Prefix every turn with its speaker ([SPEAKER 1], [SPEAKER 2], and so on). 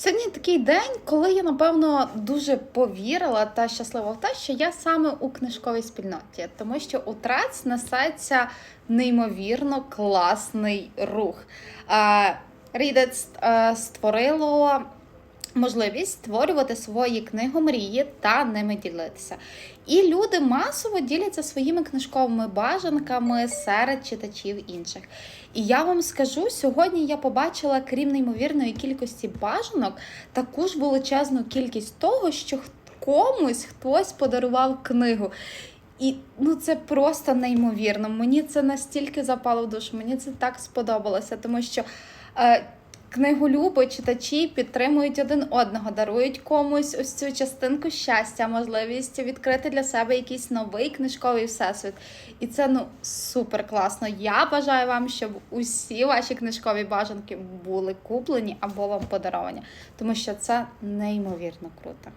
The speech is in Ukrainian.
[SPEAKER 1] Сьогодні такий день, коли я напевно дуже повірила та щаслива в те, що я саме у книжковій спільноті, тому що у Трец несеться неймовірно класний рух. Рідець створило можливість створювати свої книгомрії та ними ділитися. І люди масово діляться своїми книжковими бажанками серед читачів інших. І я вам скажу, сьогодні я побачила, крім неймовірної кількості бажанок, таку ж величезну кількість того, що комусь хтось подарував книгу. І ну це просто неймовірно. Мені це настільки запало в душу, мені це так сподобалося, тому що. Е, Книголюби, читачі підтримують один одного, дарують комусь ось цю частинку щастя, можливість відкрити для себе якийсь новий книжковий всесвіт. І це ну супер класно. Я бажаю вам, щоб усі ваші книжкові бажанки були куплені або вам подаровані, тому що це неймовірно круто.